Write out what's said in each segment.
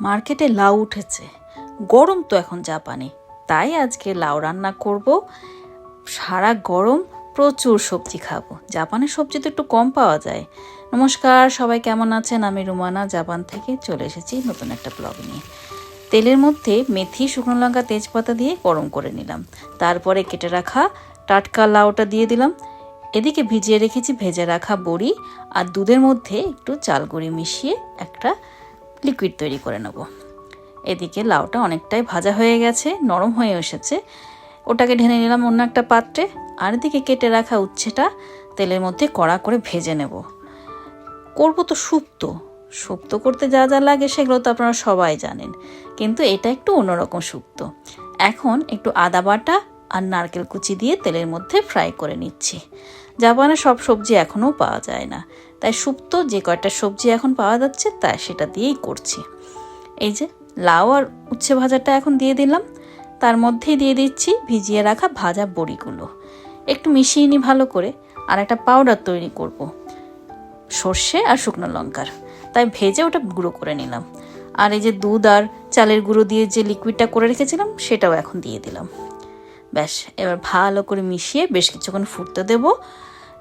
মার্কেটে লাউ উঠেছে। গরম তো এখন জাপানে। তাই আজকে লাউ রান্না করব। সারা গরম প্রচুর সবজি খাব। জাপানের সবজি তো একটু কম পাওয়া যায়। নমস্কার, সবাই কেমন আছেন? আমি রুমানা, জাপান থেকে চলে এসেছি নতুন একটা ব্লগ নিয়ে। তেলের মধ্যে মেথি, শুকনো লঙ্কা, তেজপাতা দিয়ে গরম করে নিলাম। তারপরে কেটে রাখা টাটকা লাউটা দিয়ে দিলাম। এদিকে ভিজিয়ে রেখেছি ভেজে রাখা বড়ি আর দুধের মধ্যে একটু চাল গুঁড়ি মিশিয়ে একটা লিকুইড তৈরি করে নেব। এদিকে লাউটা অনেকটাই ভাজা হয়ে গেছে, নরম হয়ে এসেছে। ওটাকে ঢেলে নিলাম অন্য একটা পাত্রে, আর এদিকে কেটে রাখা উচ্ছেটা তেলের মধ্যে কড়া করে ভেজে নেব। করব তো শুক্তো শুক্তো করতে যা যা লাগে সেগুলো তো আপনারা সবাই জানেন, কিন্তু এটা একটু অন্যরকম শুক্তো এখন একটু আদা বাটা আর নারকেল কুচি দিয়ে তেলের মধ্যে ফ্রাই করে নিচ্ছি। জাপানে সব সবজি এখনও পাওয়া যায় না। তাই শুক্তো যে কয়টা সবজি এখন পাওয়া যাচ্ছে তা সেটা দিয়েই করছি। এই যে লাউ আর উচ্ছে ভাজাটা এখন দিয়ে দিলাম। তার মধ্যেই দিয়ে দিচ্ছি ভিজিয়ে রাখা ভাজা বড়িগুলো। একটু মিশিয়ে নিই ভালো করে আর একটা পাউডার তৈরি করব। সর্ষে আর শুকনো লঙ্কার। তাই ভেজে ওটা গুঁড়ো করে নিলাম। আর এই যে দুধ আর চালের গুঁড়ো দিয়ে যে লিকুইডটা করে রেখেছিলাম সেটাও এখন দিয়ে দিলাম। ব্যাস, এবার ভালো করে মিশিয়ে বেশ কিছুক্ষণ ফুটতে দেব।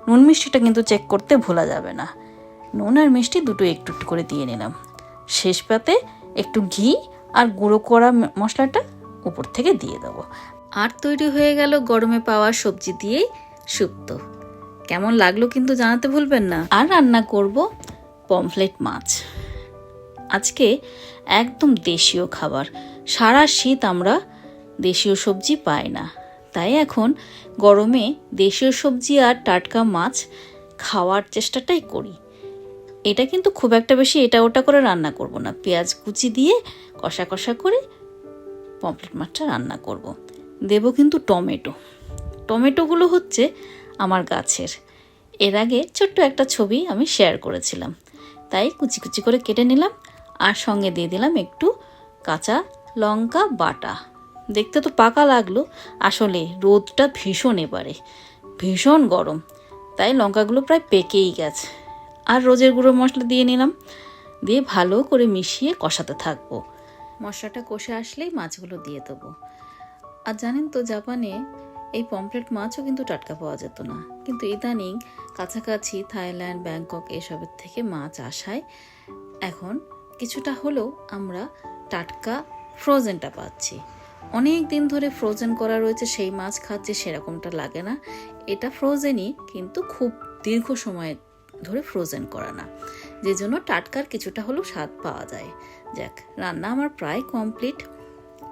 নুন মিষ্টিটা কিন্তু চেক করতে ভোলা যাবে না। নুন আর মিষ্টি দুটো একটু একটু করে দিয়ে নিলাম। শেষ পাতে একটু ঘি আর গুঁড়ো করা মশলাটা উপর থেকে দিয়ে দেবো। আর তৈরি হয়ে গেল গরমে পাওয়া সবজি দিয়েই শুক্তো কেমন লাগল কিন্তু জানাতে ভুলবেন না। আর রান্না করব পমফ্লেট মাছ। আজকে একদম দেশীয় খাবার। সারা শীত আমরা দেশীয় সবজি পাই না। তাই এখন গরমে দেশীয় সবজি আর টাটকা মাছ খাওয়ার চেষ্টাটাই করি। এটা কিন্তু খুব একটা বেশি এটা ওটা করে রান্না করব না। পেঁয়াজ কুচি দিয়ে কষা কষা করে পমফ্লেট মাছটা রান্না করব। দেব কিন্তু টমেটো। টমেটোগুলো হচ্ছে আমার গাছের। এর আগে ছোট্ট একটা ছবি আমি শেয়ার করেছিলাম। তাই কুচি কুচি করে কেটে নিলাম আর সঙ্গে দিয়ে দিলাম একটু কাঁচা লঙ্কা বাটা। দেখতে তো পাকা লাগল। আসলে রোদটা ভীষণ এবারে। ভীষণ গরম। তাই লঙ্কাগুলো প্রায় পেকেই গেছে। আর রোজের গুঁড়ো মশলা দিয়ে নিলাম। দিয়ে ভালো করে মিশিয়ে কষাতে থাকব। মশলাটা কষে আসলেই মাছগুলো দিয়ে দেবো। আর জানেন তো, জাপানে এই পমফ্লেট মাছও কিন্তু টাটকা পাওয়া যেত না। কিন্তু ইদানিং কাছাকাছি থাইল্যান্ড, ব্যাংকক এসবের থেকে মাছ আসায় এখন কিছুটা হলেও আমরা টাটকা ফ্রোজেনটা পাচ্ছি। অনেক দিন ধরে ফ্রোজেন করা রয়েছে, সেই মাছ খাচ্ছি, সেরকমটা লাগে না। এটা ফ্রোজেনই কিন্তু খুব দীর্ঘ সময় ধরে ফ্রোজেন করা না। যে জন্য টাটকার কিছুটা হলেও স্বাদ পাওয়া যায়। যাক, রান্না আমার প্রায় কমপ্লিট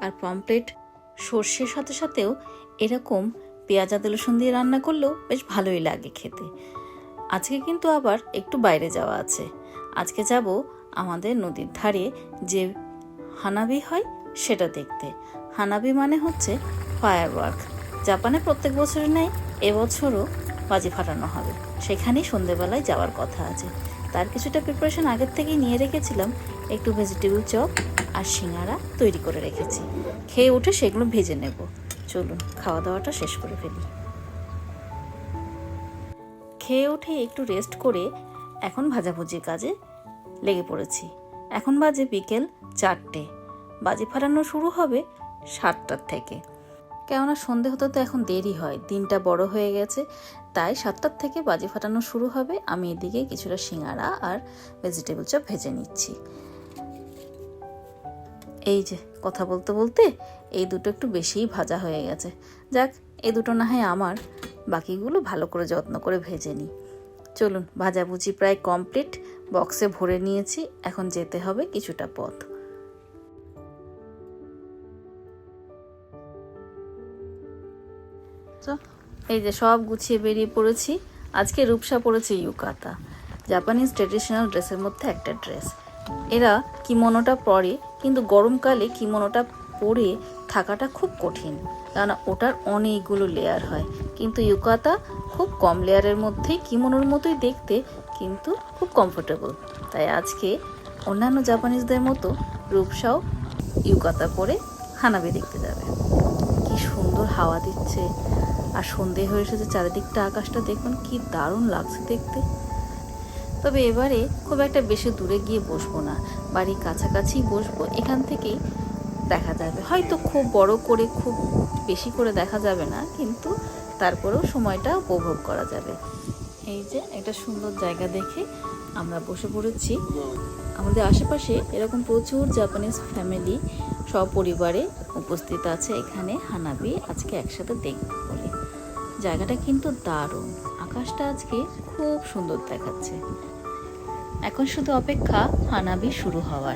আর পমপ্লেট সর্ষের সাথে সাথেও এরকম পেঁয়াজ, আদা, রসুন দিয়ে রান্না করলেও বেশ ভালোই লাগে খেতে। আজকে কিন্তু আবার একটু বাইরে যাওয়া আছে। আজকে যাব আমাদের নদীর ধারে যে হানাবি হয়, সেটা দেখতে। হানাবি মানে হচ্ছে ফায়ার ওয়ার্ক জাপানে প্রত্যেক বছরের নেই এবছরও বাজি ফাটানো হবে। সেখানেই সন্ধেবেলায় যাওয়ার কথা আছে। তার কিছুটা প্রিপারেশন আগের থেকেই নিয়ে রেখেছিলাম। একটু ভেজিটেবল চপ আর সিঙ্গারা তৈরি করে রেখেছি। খেয়ে উঠে সেগুলো ভেজে নেব। চলুন খাওয়া দাওয়াটা শেষ করে ফেলি। খেয়ে উঠে একটু রেস্ট করে এখন ভাজাভুজির কাজে লেগে পড়েছি। এখন বাজে বিকেল চারটে। বাজি ফাটানো শুরু হবে সাতটার থেকে। কেননা সন্ধে হতে তো এখন দেরি হয়, দিনটা বড় হয়ে গেছে, তাই সাতটার থেকে বাজি ফাটানো শুরু হবে। আমি এদিকে কিছুটা সিঙ্গারা আর ভেজিটেবল চপ ভেজে নিচ্ছি। এই যে, কথা বলতে বলতে এই দুটো একটু বেশিই ভাজা হয়ে গেছে। যাক এই দুটো না হয় আমার, বাকিগুলো ভালো করে যত্ন করে ভেজে নিই। চলুন, ভাজাভুজি প্রায় কমপ্লিট বক্সে ভরে নিয়েছি, এখন যেতে হবে কিছুটা পথ। এই যে সব গুছিয়ে বেরিয়ে পড়েছি। আজকে রূপসা পড়েছে ইউকাতা। জাপানিজ ট্রেডিশনাল ড্রেসের মধ্যে একটা ড্রেস। এরা কিমোনোটা পরে, কিন্তু গরমকালে কিমোনোটা পরে থাকাটা খুব কঠিন কারণ ওটার অনেকগুলো লেয়ার হয়। কিন্তু ইউকাতা খুব কম লেয়ারের মধ্যেই কিমোনোর মতোই দেখতে, কিন্তু খুব কমফোর্টেবল তাই আজকে অন্যান্য জাপানিজদের মতো রূপসাও ইউকাতা পরে হানাবি দেখতে যাবে। কি সুন্দর হাওয়া দিচ্ছে। আর সন্ধে হয়ে এসেছে, চারিদিকটা আকাশটা দেখুন কি দারুণ লাগছে দেখতে। তবে এবারে খুব একটা বেশি দূরে গিয়ে বসবো না, বাড়ির কাছাকাছি বসবো, এখান থেকেই দেখা যাবে। হয়তো খুব বড় করে, খুব বেশি করে দেখা যাবে না, কিন্তু তারপরেও সময়টা উপভোগ করা যাবে। এই যে একটা সুন্দর জায়গা দেখে আমরা বসে পড়েছি। আমাদের আশেপাশে এরকম প্রচুর জাপানিজ ফ্যামিলি সপরিবারে উপস্থিত আছে, এখানে হানাবি আজকে একসাথে দেখব বলে। জায়গাটা কিন্তু দারুণ। আকাশটা আজকে খুব সুন্দর দেখাচ্ছে। এখন শুধু অপেক্ষা হানাবি শুরু হওয়ার।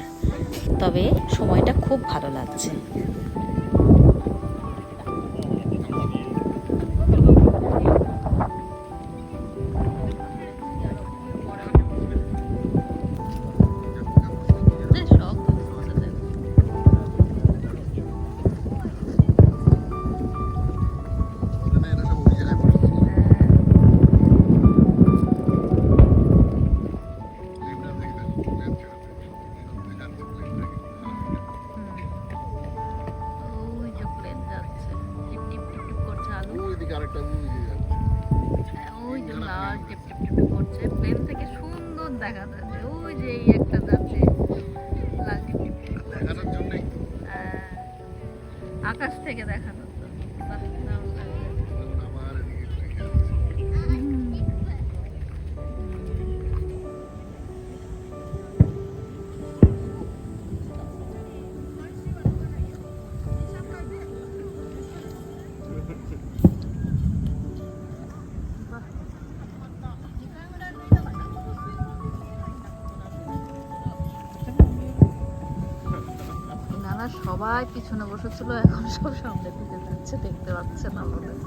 তবে সময়টা খুব ভালো লাগছে। টিপ টিপ করছে প্লেন থেকে সুন্দর দেখা যাচ্ছে। ওই যে এই একটা যাচ্ছে। লাল টিপ টিপ টিপ দেখানোর জন্যই। আহ, আকাশ থেকে দেখানো সবাই পিছনে বসেছিল এখন সব সামনে দিকে যাচ্ছে দেখতে পাচ্ছে না আমাদের।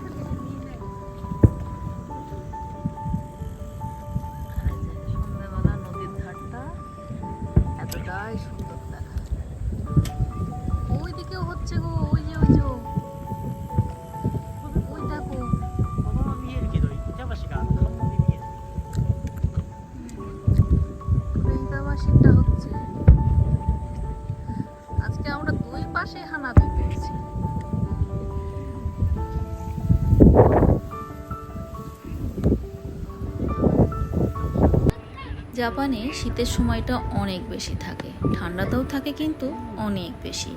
জাপানে শীতের সময়টা অনেক বেশি থাকে। ঠান্ডাতেও থাকে কিন্তু অনেক বেশি।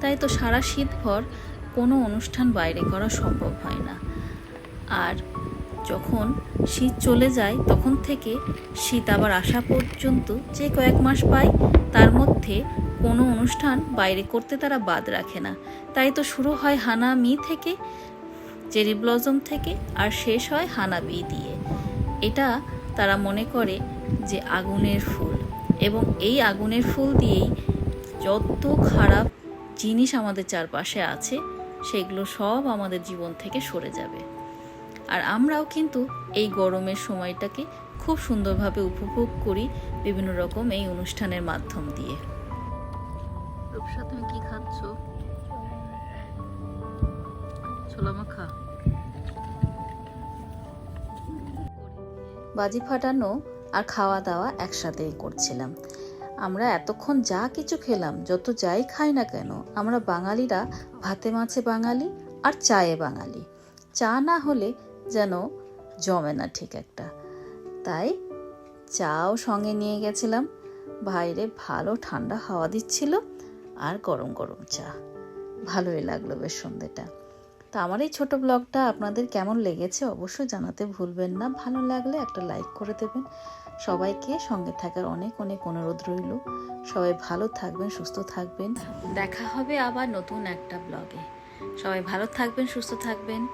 তাই তো সারা শীতভর কোনো অনুষ্ঠান বাইরে করা সম্ভব হয় না। আর যখন শীত চলে যায়, তখন থেকে শীত আবার আসা পর্যন্ত যে কয়েক মাস পায়, তার মধ্যে কোনো অনুষ্ঠান বাইরে করতে তারা বাদ রাখে না। তাই তো শুরু হয় হানা মি থেকে, চেরি ব্লজম থেকে, আর শেষ হয় হানা হানাবি দিয়ে। এটা তারা মনে করে যে আগুনের ফুল। এবং এই আগুনের ফুল দিয়েই যত খারাপ জিনিস আমাদের চারপাশে আছে, সেগুলো সব আমাদের জীবন থেকে সরে যাবে। আর আমরাও কিন্তু এই গরমের সময়টাকে খুব সুন্দরভাবে উপভোগ করি বিভিন্ন রকম এই অনুষ্ঠানের মাধ্যম দিয়ে। রূপসা, তুমি কি খাচ্ছ? ছোলা মাখা। বাজি ফাটানো আর খাওয়া দাওয়া একসাথেই করছিলাম। আমরা এতক্ষণ যা কিছু খেলাম, যত যাই খাই না কেন, আমরা বাঙালিরা ভাতে মাছে বাঙালি আর চায়ে বাঙালি। চা না হলে যেন জমে না ঠিক একটা। তাই চাও সঙ্গে নিয়ে গেছিলাম। বাইরে ভালো ঠান্ডা হাওয়া দিচ্ছিল আর গরম গরম চা। ভালোই লাগল বেশ সন্ধ্যেটা তো আমার এই ছোট ব্লগটা আপনাদের কেমন লেগেছে অবশ্যই জানাতে ভুলবেন না। ভালো লাগলে একটা লাইক করে দেবেন। সবাইকে সঙ্গে থাকার অনেক অনেক অনুরোধ রইল। সবাই ভালো থাকবেন, সুস্থ থাকবেন। দেখা হবে আবার নতুন একটা ব্লগে। সবাই ভালো থাকবেন, সুস্থ থাকবেন।